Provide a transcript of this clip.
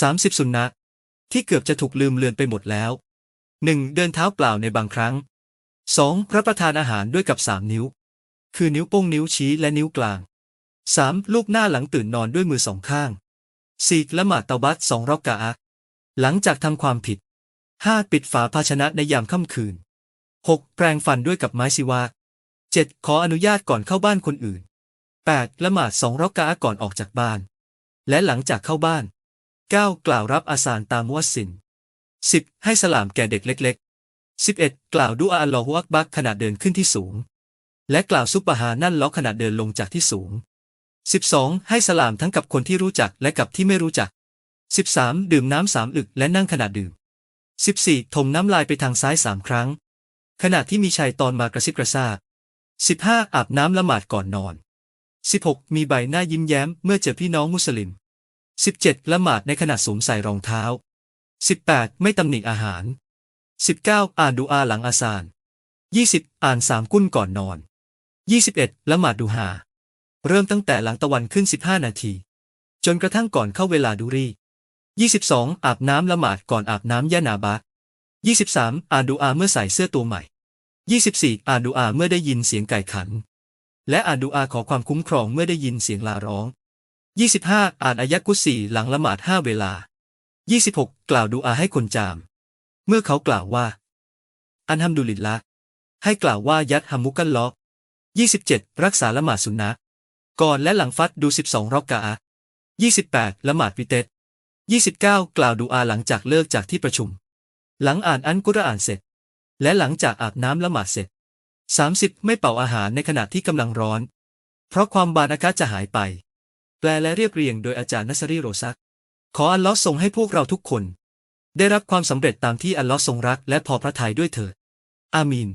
30 สุนนะที่เกือบจะถูกลืมเลือนไปหมดแล้ว 1. เดินเท้าเปล่าในบางครั้ง 2. รับประทานอาหารด้วยกับ 3 นิ้ว คือนิ้วโป้งนิ้วชี้และนิ้วกลาง 3. ลูบหน้าหลังตื่นนอนด้วยมือสองข้าง 4. ละหมาดเตาบัตสองรอกกะอะห์หลังจากทำความผิด 5. ปิดฝาภาชนะในยามค่ำคืน 6. แปรงฟันด้วยกับไม้สิวาก 7. ขออนุญาตก่อนเข้าบ้านคนอื่น 8. ละหมาดสองรอกกะอะห์ก่อนออกจากบ้าน และหลังจากเข้าบ้าน 9. กล่าวรับอาสานตามวัสิน 10. ให้สลามแก่เด็กเล็ก ๆ 11. กล่าวดุอาอัลลอฮุอักบักขณะเดินขึ้นที่สูง และกล่าวซุบฮานั่นล้อขณะเดินลงจากที่สูง 12. ให้สลามทั้งกับคนที่รู้จักและกับที่ไม่รู้จัก 13. ดื่มน้ำสามอึกและนั่งขณะดื่ม 14. ถมน้ำลายไปทางซ้ายสามครั้ง ขณะที่มีชายตอนมากระซิบกระซาบ 15. อาบน้ำละหมาดก่อนนอน 16. มีใบหน้ายิ้มแย้มเมื่อเจอพี่น้องมุสลิม 17. ละหมาดในขณะสวมใส่รองเท้า 18. ไม่ตำหนิอาหาร 19. อ่านดูอาหลังอาซาน 20. อ่านสามกุ้นก่อนนอน 21. ละหมาดดูฮาเริ่มตั้งแต่หลังตะวันขึ้น 15 นาที จนกระทั่งก่อนเข้าเวลาดูรี 22. อาบน้ำละหมาดก่อนอาบน้ำยะนาบะ 23. อ่านดูอาเมื่อใส่เสื้อตัวใหม่ 24. อ่านดูอาเมื่อได้ยินเสียงไก่ขัน และอ่านดูอาขอความคุ้มครองเมื่อได้ยินเสียงลาร้อง 25. อ่านอายะกุสีหลังละหมาดห้าเวลา 26. กล่าวดูอาให้คนจาม เมื่อเขากล่าวว่า อันฮัมดุลิลละให้กล่าวว่ายัดฮัมมุกัลลอ 27. รักษาละหมาดสุนนะก่อนและหลังฟัดดู 12 รอกกะอะห์ 28. ละหมาดวิเตส 29. กล่าวดูอาหลังจากเลิกจากที่ประชุม หลังอ่านอันกุรอานเสร็จ และหลังจากอาบน้ำละหมาดเสร็จ 30. ไม่เป่าอาหารในขณะที่กำลังร้อน เพราะความบานอากาศจะหายไป แปลและเรียบเรียงโดยอาจารย์นัสรีโรซัก ขออัลลอฮ์ทรงให้พวกเราทุกคน ได้รับความสำเร็จตามที่อัลลอฮ์ทรงรักและพอพระทัยด้วยเถิด อามีน